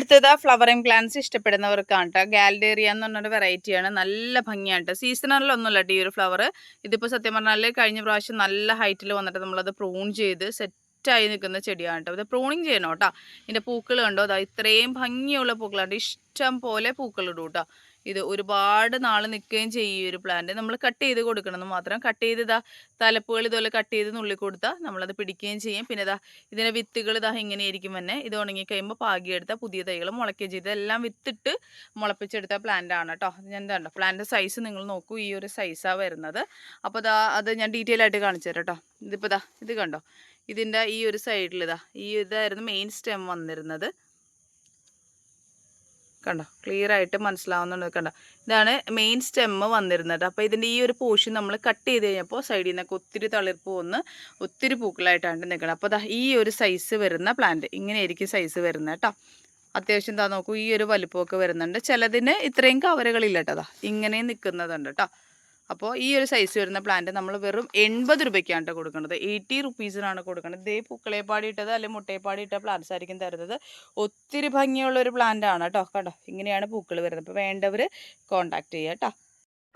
S1: അടുത്തത് ഫ്ലവറിംഗ് പ്ലാന്റ്സ് ഇഷ്ടപ്പെടുന്നവർക്കാണ് കേട്ടോ ഗാലഡേറിയ എന്ന് പറഞ്ഞൊരു വെറൈറ്റിയാണ് നല്ല ഭംഗിയാണ് കേട്ടോ സീസണലിലൊന്നുമല്ല ഈ ഒരു ഫ്ലവർ ഇതിപ്പോൾ സത്യം പറഞ്ഞാൽ കഴിഞ്ഞ പ്രാവശ്യം നല്ല ഹൈറ്റിൽ വന്നിട്ട് നമ്മളത് പ്രൂൺ ചെയ്ത് സെറ്റായി നിൽക്കുന്ന ചെടിയാണ് കേട്ടോ ഇത് പ്രൂണിങ് ചെയ്യണം കേട്ടോ ഇതിൻ്റെ പൂക്കൾ കണ്ടോ അതാ ഇത്രയും ഭംഗിയുള്ള പൂക്കളാണ് ഇഷ്ടം പോലെ പൂക്കളിടും കേട്ടോ ഇത് ഒരുപാട് നാൾ നിൽക്കുകയും ചെയ്യും ഈ ഒരു പ്ലാന്റ് നമ്മൾ കട്ട് ചെയ്ത് കൊടുക്കണമെന്ന് മാത്രം കട്ട് ചെയ്ത് ഇതാ തലപ്പുകൾ ഇതുപോലെ കട്ട് ചെയ്ത് നുള്ളി കൊടുത്താൽ നമ്മളത് പിടിക്കുകയും ചെയ്യും പിന്നെ ഇതാ ഇതിൻ്റെ വിത്തുകൾ ഇതാ ഇങ്ങനെയായിരിക്കും തന്നെ ഇത് ഉണങ്ങി കഴിയുമ്പോൾ പാകിയെടുത്താൽ പുതിയ തൈകൾ മുളയ്ക്കുകയും ചെയ്ത് എല്ലാം വിത്തിട്ട് മുളപ്പിച്ചെടുത്ത പ്ലാന്റ് ആണ് കേട്ടോ ഞാൻ കണ്ടോ പ്ലാന്റ് സൈസ് നിങ്ങൾ നോക്കൂ ഈ ഒരു സൈസാണ് വരുന്നത് അപ്പോൾ ഇതാ അത് ഞാൻ ഡീറ്റെയിൽ ആയിട്ട് കാണിച്ചു തരാം കേട്ടോ ഇതിപ്പോൾ ഇതാ ഇത് കണ്ടോ ഇതിൻ്റെ ഈ ഒരു സൈഡിൽ ഇതാ ഈ ഇതായിരുന്നു മെയിൻ സ്റ്റെം വന്നിരുന്നത് കണ്ടോ ക്ലിയർ ആയിട്ട് മനസ്സിലാവുന്നുണ്ട് കണ്ടോ ഇതാണ് മെയിൻ സ്റ്റെമ്മ് വന്നിരുന്നത് അപ്പോൾ ഇതിൻ്റെ ഈ ഒരു പോഷൻ നമ്മൾ കട്ട് ചെയ്ത് കഴിഞ്ഞപ്പോൾ സൈഡിൽ നിന്നൊക്കെ ഒത്തിരി തളിർപ്പ് വന്ന് ഒത്തിരി പൂക്കളായിട്ടാണ് നിൽക്കുന്നത് അപ്പോൾ ഈ ഒരു സൈസ് വരുന്ന പ്ലാന്റ് ഇങ്ങനെയായിരിക്കും സൈസ് വരുന്നത് കേട്ടോ അത്യാവശ്യം എന്താ നോക്കൂ ഈ ഒരു വലിപ്പമൊക്കെ വരുന്നുണ്ട് ചിലതിന് ഇത്രയും കവറുകളില്ല കേട്ടോ ഇങ്ങനെ നിൽക്കുന്നതുണ്ട് കേട്ടോ അപ്പോൾ ഈ ഒരു സൈസ് വരുന്ന പ്ലാന്റ് നമ്മൾ വെറും എൺപത് രൂപയ്ക്കാണ് കേട്ടോ കൊടുക്കുന്നത് എയ്റ്റി റുപ്പീസിനാണ് കൊടുക്കുന്നത് ഇതേ പൂക്കളേപ്പാടി ഇട്ടത് അല്ലെങ്കിൽ മുട്ടേപ്പാടി ഇട്ട പ്ലാന്റ്സ് ആയിരിക്കും തരുന്നത് ഒത്തിരി ഭംഗിയുള്ള ഒരു പ്ലാന്റ് ആണ് കേട്ടോ കണ്ടോ ഇങ്ങനെയാണ് പൂക്കൾ വരുന്നത് അപ്പോൾ വേണ്ടവർ കോണ്ടാക്ട് ചെയ്യുക കേട്ടോ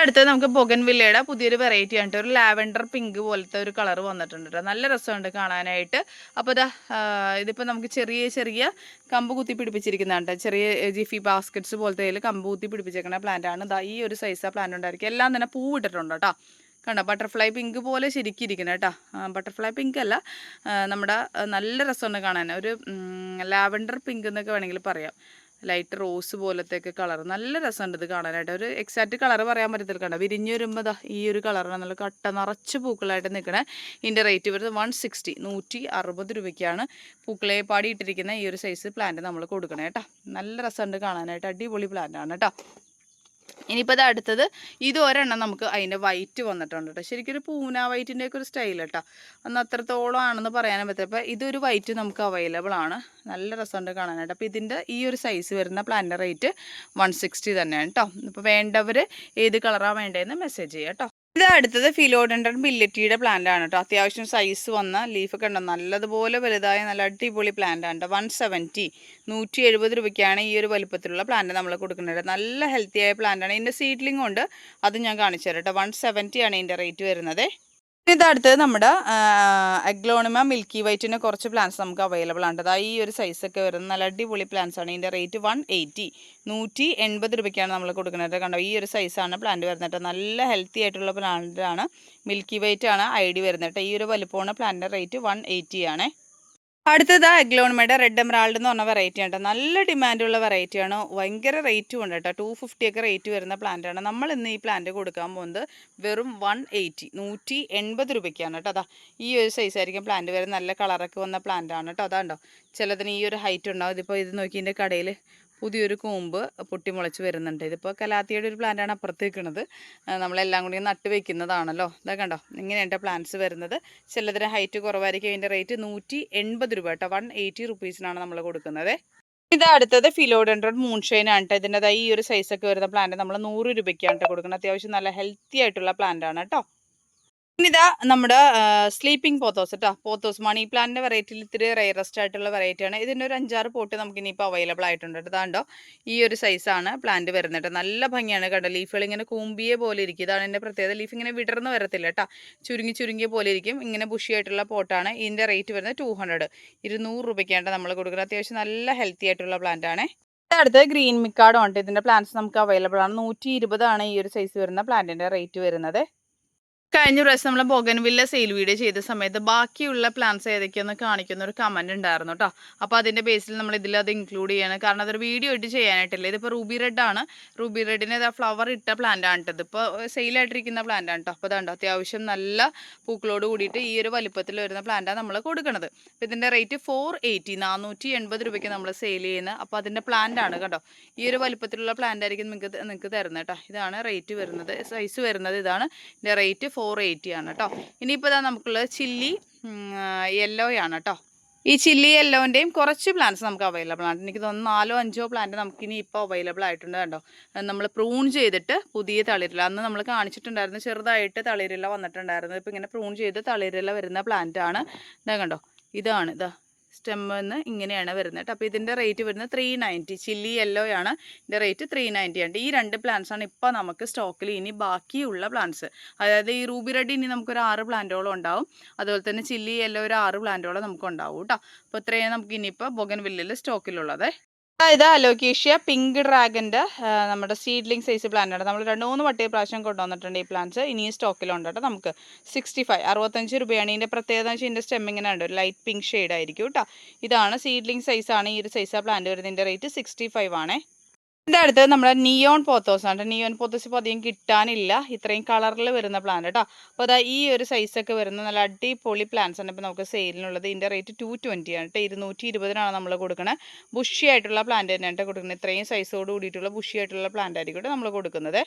S1: അടുത്തത് നമുക്ക് വില്ലയുടെ പുതിയൊരു വെറൈറ്റി ആണ് ഒരു ലാവൻഡർ പിങ്ക് പോലത്തെ ഒരു കളർ വന്നിട്ടുണ്ട് നല്ല രസമുണ്ട് കാണാനായിട്ട് അപ്പോൾ ഇതാ ഇതിപ്പോൾ നമുക്ക് ചെറിയ ചെറിയ കമ്പ് കുത്തി പിടിപ്പിച്ചിരിക്കുന്നതാണ് ചെറിയ ജിഫി ബാസ്ക്കറ്റ്സ് പോലത്തെ കമ്പ് കുത്തി പിടിപ്പിച്ചിരിക്കുന്ന പ്ലാന്റ് ആണ് ഇതാ ഈ ഒരു സൈസ് ആ പ്ലാന്റ് ഉണ്ടായിരിക്കും എല്ലാം തന്നെ പൂവിട്ടിട്ടുണ്ട് കേട്ടോ കണ്ടോ ബട്ടർഫ്ലൈ പിങ്ക് പോലെ ശരിക്കിരിക്കണം കേട്ടോ ബട്ടർഫ്ലൈ പിങ്ക് അല്ല നമ്മുടെ നല്ല രസമുണ്ട് കാണാൻ ഒരു ലാവൻഡർ പിങ്ക് എന്നൊക്കെ വേണമെങ്കിൽ പറയാം ലൈറ്റ് റോസ് ഒക്കെ കളർ നല്ല രസമുണ്ട് ഇത് കാണാനായിട്ട് ഒരു എക്സാക്റ്റ് കളർ പറയാൻ പറ്റത്തില്ല കണ്ട വിരിഞ്ഞ് വരുമ്പോൾ ദാ ഈ ഒരു കളറാണ് നല്ല കട്ട നിറച്ച് പൂക്കളായിട്ട് നിൽക്കണേ ഇതിൻ്റെ റേറ്റ് വരുന്നത് വൺ സിക്സ്റ്റി നൂറ്റി അറുപത് രൂപയ്ക്കാണ് പൂക്കളെ പാടി ഇട്ടിരിക്കുന്ന ഈ ഒരു സൈസ് പ്ലാന്റ് നമ്മൾ കൊടുക്കണേ കേട്ടോ നല്ല രസമുണ്ട് കാണാനായിട്ട് അടിപൊളി പ്ലാന്റ് ആണ് കേട്ടോ ഇനിയിപ്പോൾ ഇത് അടുത്തത് ഇത് ഒരെണ്ണം നമുക്ക് അതിൻ്റെ വൈറ്റ് വന്നിട്ടുണ്ട് കേട്ടോ ശരിക്കും ഒരു പൂന വൈറ്റിൻ്റെയൊക്കെ ഒരു സ്റ്റൈൽ കേട്ടോ അന്ന് അത്രത്തോളം ആണെന്ന് പറയാനും പറ്റില്ല അപ്പോൾ ഇതൊരു വൈറ്റ് നമുക്ക് അവൈലബിൾ ആണ് നല്ല രസമുണ്ട് കാണാനായിട്ട് അപ്പോൾ ഇതിൻ്റെ ഈ ഒരു സൈസ് വരുന്ന പ്ലാൻ്റെ റേറ്റ് വൺ സിക്സ്റ്റി തന്നെയാണ് കേട്ടോ ഇപ്പോൾ വേണ്ടവർ ഏത് കളറാണ് വേണ്ടതെന്ന് മെസ്സേജ് ചെയ്യാം കേട്ടോ ഇത് അടുത്തത് ഫിലോഡൻഡൻ ബില്ലറ്റിയുടെ പ്ലാന്റ് ആണ് കേട്ടോ അത്യാവശ്യം സൈസ് വന്ന ലീഫൊക്കെ ഉണ്ടോ നല്ലതുപോലെ വലുതായ നല്ല അടിപൊളി പ്ലാന്റ് ആണ് കേട്ടോ വൺ സെവൻറ്റി നൂറ്റി എഴുപത് രൂപയ്ക്കാണ് ഈ ഒരു വലുപ്പത്തിലുള്ള പ്ലാന്റ് നമ്മൾ കൊടുക്കുന്നത് നല്ല ഹെൽത്തിയായ പ്ലാന്റ് ആണ് ഇതിൻ്റെ സീഡ്ലിംഗ് ഉണ്ട് അത് ഞാൻ കാണിച്ചു തരാം കേട്ടോ വൺ സെവൻറ്റി ആണ് ഇതിൻ്റെ റേറ്റ് വരുന്നത് ഇത് അടുത്തത് നമ്മുടെ അഗ്ലോണിമ മിൽക്കി വൈറ്റിൻ്റെ കുറച്ച് പ്ലാന്റ്സ് നമുക്ക് അവൈലബിൾ ആണ് അതായത് ഈ ഒരു സൈസൊക്കെ വരുന്ന നല്ല അടിപൊളി പ്ലാന്റ്സ് ആണ് ഇതിൻ്റെ റേറ്റ് വൺ എയ്റ്റി നൂറ്റി എൺപത് രൂപയ്ക്കാണ് നമ്മൾ കൊടുക്കുന്നത് കണ്ടോ ഈ ഒരു സൈസാണ് പ്ലാന്റ് വരുന്നത് നല്ല ഹെൽത്തി ആയിട്ടുള്ള പ്ലാന്റാണ് മിൽക്കി വൈറ്റ് ആണ് ഐ ഡി വരുന്നത് ഈ ഒരു വലുപ്പമാണ് പ്ലാന്റിൻ്റെ റേറ്റ് വൺ എയ്റ്റി ആണേ അടുത്തത് അഗ്ലോൺമയുടെ റെഡ് എംറാൾഡ് എന്ന് പറഞ്ഞ വെറൈറ്റി ആണ് നല്ല ഡിമാൻഡുള്ള വെറൈറ്റിയാണ് ഭയങ്കര റേറ്റും ഉണ്ട് കേട്ടോ ടു ഒക്കെ റേറ്റ് വരുന്ന പ്ലാന്റാണ് നമ്മൾ ഇന്ന് ഈ പ്ലാന്റ് കൊടുക്കാൻ പോകുന്നത് വെറും വൺ എയ്റ്റി നൂറ്റി എൺപത് രൂപയ്ക്കാണ് കേട്ടോ അതാ ഈ ഒരു സൈസായിരിക്കും പ്ലാന്റ് വരെ നല്ല കളറൊക്കെ വന്ന പ്ലാന്റാണ് കേട്ടോ അതാണ്ടോ ചിലതിന് ഈ ഒരു ഹൈറ്റ് ഉണ്ടാവും ഇതിപ്പോൾ ഇത് നോക്കി ഇതിൻ്റെ കടയിൽ പുതിയൊരു കൂമ്പ് പൊട്ടി മുളച്ച് വരുന്നുണ്ട് ഇതിപ്പോൾ കലാത്തിയുടെ ഒരു പ്ലാന്റാണ് അപ്പുറത്ത് നിൽക്കുന്നത് നമ്മളെല്ലാം കൂടി നട്ട് വെക്കുന്നതാണല്ലോ ഇതാ കണ്ടോ ഇങ്ങനെയാണ് പ്ലാന്റ്സ് വരുന്നത് ചിലതിന് ഹൈറ്റ് കുറവായിരിക്കും ഇതിൻ്റെ റേറ്റ് നൂറ്റി എൺപത് രൂപ കേട്ടോ വൺ എയ്റ്റി റുപ്പീസിനാണ് നമ്മൾ കൊടുക്കുന്നത് ഇത് അടുത്തത് ഫിലോഡൻഡ്രോൺ മൂൺഷൈൻ ആണ് കേട്ടോ ഇതിൻ്റെതായി ഈ ഒരു സൈസൊക്കെ വരുന്ന പ്ലാന്റ് നമ്മൾ നൂറ് രൂപയ്ക്കാണ് കേട്ടോ കൊടുക്കുന്നത് അത്യാവശ്യം നല്ല ഹെൽത്തി ആയിട്ടുള്ള പ്ലാന്റ് ആണ് കേട്ടോ ഇനിതാ നമ്മുടെ സ്ലീപ്പിംഗ് പോത്തോസ് കേട്ടോ പോത്തോസ് മണി പ്ലാന്റിന്റെ വെറൈറ്റിയിൽ ഇത്തിരി റയറസ്റ്റ് ആയിട്ടുള്ള വെറൈറ്റിയാണ് ഇതിന്റെ ഒരു അഞ്ചാറ് പോട്ട് നമുക്ക് ഇനിയിപ്പോൾ അവൈലബിൾ ആയിട്ടുണ്ട് ഇതാണ്ടോ ഈ ഒരു സൈസാണ് പ്ലാന്റ് വരുന്നത് നല്ല ഭംഗിയാണ് കേട്ടോ ലീഫുകൾ ഇങ്ങനെ കൂമ്പിയെ പോലെ ഇരിക്കും ഇതാണ് എൻ്റെ പ്രത്യേകത ലീഫ് ഇങ്ങനെ വിടർന്ന് വരത്തില്ല കേട്ടോ ചുരുങ്ങി ചുരുങ്ങിയ പോലെ ഇരിക്കും ഇങ്ങനെ ബുഷിയായിട്ടുള്ള പോട്ടാണ് ഇതിൻ്റെ റേറ്റ് വരുന്നത് ടു ഹൺഡ്രഡ് ഇരുന്നൂറ് രൂപയ്ക്കാണ് നമ്മൾ കൊടുക്കുന്നത് അത്യാവശ്യം നല്ല ഹെൽത്തി ആയിട്ടുള്ള പ്ലാന്റ് ആണ് അടുത്ത് ഗ്രീൻ മിക്കാഡും ഉണ്ട് ഇതിൻ്റെ പ്ലാന്റ്സ് നമുക്ക് അവൈലബിൾ ആണ് നൂറ്റി ഇരുപതാണ് ഈ ഒരു സൈസ് വരുന്ന പ്ലാന്റിന്റെ റേറ്റ് വരുന്നത് കഴിഞ്ഞ പ്രാവശ്യം നമ്മൾ ബോഗൻവില്ല സെയിൽ വീഡിയോ ചെയ്ത സമയത്ത് ബാക്കിയുള്ള പ്ലാൻസ് ഏതൊക്കെയൊന്ന് കാണിക്കുന്ന ഒരു കമൻറ്റ് ഉണ്ടായിരുന്നു കേട്ടോ അപ്പോൾ അതിൻ്റെ ബേസിൽ നമ്മൾ ഇതിൽ അത് ഇൻക്ലൂഡ് ചെയ്യണം കാരണം അതൊരു വീഡിയോ ഇട്ട് ചെയ്യാനായിട്ടില്ല ഇതിപ്പോൾ റൂബി റെഡ് ആണ് റൂബി റെഡിന് ആ ഫ്ലവർ ഇട്ട പ്ലാന്റ് ആണ് കേട്ടത് ഇപ്പോൾ സെയിലായിട്ടിരിക്കുന്ന പ്ലാന്റ് ആണ് കേട്ടോ അപ്പോൾ അതാണ്ടോ അത്യാവശ്യം നല്ല പൂക്കളോട് കൂടിയിട്ട് ഈ ഒരു വലിപ്പത്തിൽ വരുന്ന പ്ലാന്റാണ് നമ്മൾ കൊടുക്കുന്നത് അപ്പോൾ ഇതിൻ്റെ റേറ്റ് ഫോർ എയ്റ്റി നാനൂറ്റി എൺപത് രൂപയ്ക്ക് നമ്മൾ സെയിൽ ചെയ്യുന്നത് അപ്പോൾ അതിൻ്റെ പ്ലാന്റ് ആണ് കേട്ടോ ഈ ഒരു വലിപ്പത്തിലുള്ള പ്ലാന്റ് ആയിരിക്കും നിങ്ങൾക്ക് നിങ്ങൾക്ക് തരുന്നത് കേട്ടോ ഇതാണ് റേറ്റ് വരുന്നത് സൈസ് വരുന്നത് ഇതാണ് ഇതിൻ്റെ റേറ്റ് ഫോർ എയ്റ്റി ആണ് കേട്ടോ ഇനിയിപ്പോൾ ഇതാ നമുക്കുള്ളത് ചില്ലി യെല്ലോ ആണ് കേട്ടോ ഈ ചില്ലി യെല്ലോൻ്റെയും കുറച്ച് പ്ലാന്റ്സ് നമുക്ക് അവൈലബിൾ ആണ് എനിക്ക് തോന്നുന്നു നാലോ അഞ്ചോ പ്ലാന്റ് നമുക്കിനി ഇപ്പോൾ അവൈലബിൾ ആയിട്ടുണ്ട് കണ്ടോ നമ്മൾ പ്രൂൺ ചെയ്തിട്ട് പുതിയ തളിരില അന്ന് നമ്മൾ കാണിച്ചിട്ടുണ്ടായിരുന്നു ചെറുതായിട്ട് തളിരില വന്നിട്ടുണ്ടായിരുന്നു ഇപ്പം ഇങ്ങനെ പ്രൂൺ ചെയ്ത് തളിരില വരുന്ന പ്ലാന്റ് ആണ് ഇതാ കണ്ടോ ഇതാണ് ഇതാ സ്റ്റെമ്മിന്ന് ഇങ്ങനെയാണ് വരുന്നത് കേട്ടോ അപ്പോൾ ഇതിൻ്റെ റേറ്റ് വരുന്നത് ത്രീ നയൻറ്റി ചില്ലി യെല്ലോ ആണ് ഇതിൻ്റെ റേറ്റ് ത്രീ നയൻറ്റി ആണ് ഈ രണ്ട് പ്ലാന്റ്സ് ആണ് ഇപ്പോൾ നമുക്ക് സ്റ്റോക്കിൽ ഇനി ബാക്കിയുള്ള പ്ലാന്റ്സ് അതായത് ഈ റൂബി റെഡ് ഇനി നമുക്കൊരു ആറ് പ്ലാന്റുകളും ഉണ്ടാവും അതുപോലെ തന്നെ ചില്ലി യെല്ലോ ഒരു ആറ് പ്ലാന്റുകളും നമുക്ക് ഉണ്ടാവും കേട്ടോ അപ്പോൾ ഇത്രയാണ് നമുക്ക് ഇനിയിപ്പോൾ വില്ലിൽ സ്റ്റോക്കിലുള്ളത് ഇതാ അലോക്കേഷ്യ പിങ്ക് ഡ്രാഗൻ്റെ നമ്മുടെ സീഡ്ലിംഗ് സൈസ് ആണ് നമ്മൾ രണ്ട് മൂന്ന് വട്ടി പ്രാവശ്യം കൊണ്ടുവന്നിട്ടുണ്ട് ഈ പ്ലാന്റ്സ് ഇനിയും സ്റ്റോക്കിലുണ്ട് കേട്ടോ നമുക്ക് സിക്സ്റ്റി ഫൈവ് അറുപത്തഞ്ച് രൂപയാണ് ഇതിൻ്റെ പ്രത്യേകത വെച്ചാൽ ഇതിൻ്റെ സ്റ്റെമ്മിങ്ങനെ ഉണ്ട് ഒരു ലൈറ്റ് പിങ്ക് ഷെയ്ഡ് ആയിരിക്കും കേട്ടോ ഇതാണ് സീഡ്ലിംഗ് സൈസാണ് ഈ ഒരു സൈസ് ആ പ്ലാന്റ് വരുന്നതിൻ്റെ റേറ്റ് സിക്സ്റ്റി ഫൈവ് ആണേ ഇതിൻ്റെ അടുത്ത് നമ്മുടെ നിയോൺ പോത്തോസ് ആണ് നിയോൺ പോത്തോസ് ഇപ്പോൾ അധികം കിട്ടാനില്ല ഇത്രയും കളറിൽ വരുന്ന പ്ലാന്റ് കേട്ടോ അപ്പോൾ അതാ ഈ ഒരു സൈസൊക്കെ വരുന്ന നല്ല അടിപൊളി പ്ലാന്റ്സ് ആണ് ഇപ്പോൾ നമുക്ക് സെയിലിനുള്ളത് ഇതിൻ്റെ റേറ്റ് ടു ട്വൻറ്റി ആണ് കേട്ടോ ഇരുന്നൂറ്റി ഇരുപതിനാണ് നമ്മൾ കൊടുക്കുന്നത് ബുഷി ആയിട്ടുള്ള പ്ലാന്റ് തന്നെയാണ് കൊടുക്കുന്നത് ഇത്രയും സൈസോട് കൂടിയിട്ടുള്ള ബുഷി ആയിട്ടുള്ള പ്ലാന്റ് ആയിരിക്കും നമ്മൾ കൊടുക്കുന്നത്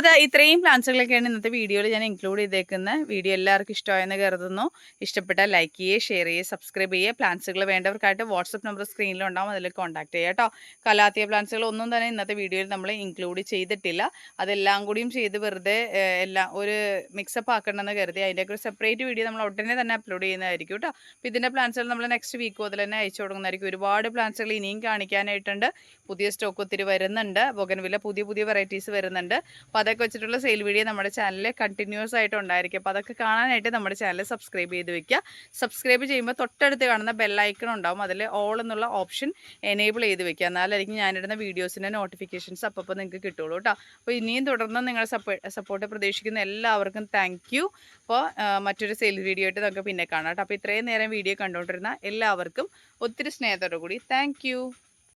S1: അത് ഇത്രയും പ്ലാന്റ്സുകളൊക്കെയാണ് ഇന്നത്തെ വീഡിയോയിൽ ഞാൻ ഇൻക്ലൂഡ് ചെയ്തേക്കുന്നത് വീഡിയോ എല്ലാവർക്കും ഇഷ്ടമായെന്ന് കരുതുന്നു ഇഷ്ടപ്പെട്ടാൽ ലൈക്ക് ചെയ്യുക ഷെയർ ചെയ്യുക സബ്സ്ക്രൈബ് ചെയ്യുക പ്ലാന്റ്സുകൾ വേണ്ടവർക്കായിട്ട് വാട്സപ്പ് നമ്പർ സ്ക്രീനിലുണ്ടാവും അതിൽ കോൺടാക്ട് ചെയ്യുക കേട്ടോ കലാത്തിയ പ്ലാന്റ്സുകൾ ഒന്നും തന്നെ ഇന്നത്തെ വീഡിയോയിൽ നമ്മൾ ഇൻക്ലൂഡ് ചെയ്തിട്ടില്ല അതെല്ലാം കൂടിയും ചെയ്ത് വെറുതെ എല്ലാം ഒരു മിക്സപ്പ് ആക്കണമെന്ന് കരുതി അതിൻ്റെയൊക്കെ ഒരു സെപ്പറേറ്റ് വീഡിയോ നമ്മൾ ഉടനെ തന്നെ അപ്ലോഡ് ചെയ്യുന്നതായിരിക്കും കേട്ടോ അപ്പോൾ ഇതിൻ്റെ പ്ലാന്റ്സുകൾ നമ്മൾ നെക്സ്റ്റ് വീക്ക് മുതൽ തന്നെ അയച്ചു കൊടുക്കുന്നതായിരിക്കും ഒരുപാട് പ്ലാന്റ്സുകൾ ഇനിയും കാണിക്കാനായിട്ടുണ്ട് പുതിയ സ്റ്റോക്ക് ഒത്തിരി വരുന്നുണ്ട് ബൊഗൻവില പുതിയ പുതിയ വെറൈറ്റീസ് വരുന്നുണ്ട് അപ്പോൾ അതൊക്കെ വെച്ചിട്ടുള്ള സെയിൽ വീഡിയോ നമ്മുടെ ചാനലിൽ കണ്ടിന്യൂസ് ആയിട്ട് ഉണ്ടായിരിക്കും അപ്പോൾ അതൊക്കെ കാണാനായിട്ട് നമ്മുടെ ചാനൽ സബ്സ്ക്രൈബ് ചെയ്ത് വെക്കുക സബ്സ്ക്രൈബ് ചെയ്യുമ്പോൾ തൊട്ടടുത്ത് കാണുന്ന ബെല്ലൈക്കൺ ഉണ്ടാവും അതിൽ ഓൾ എന്നുള്ള ഓപ്ഷൻ എനേബിൾ ചെയ്ത് വെക്കുക എന്നാലായിരിക്കും ഞാനിടുന്ന വീഡിയോസിൻ്റെ നോട്ടിഫിക്കേഷൻസ് അപ്പോൾ നിങ്ങൾക്ക് കിട്ടുള്ളൂ കേട്ടോ അപ്പോൾ ഇനിയും തുടർന്ന് നിങ്ങൾ സപ്പോർട്ട് പ്രതീക്ഷിക്കുന്ന എല്ലാവർക്കും താങ്ക് യു അപ്പോൾ മറ്റൊരു സെയിൽ വീഡിയോ ആയിട്ട് നമുക്ക് പിന്നെ കാണാം കേട്ടോ അപ്പോൾ ഇത്രയും നേരം വീഡിയോ കണ്ടുകൊണ്ടിരുന്ന എല്ലാവർക്കും ഒത്തിരി സ്നേഹത്തോടു കൂടി താങ്ക്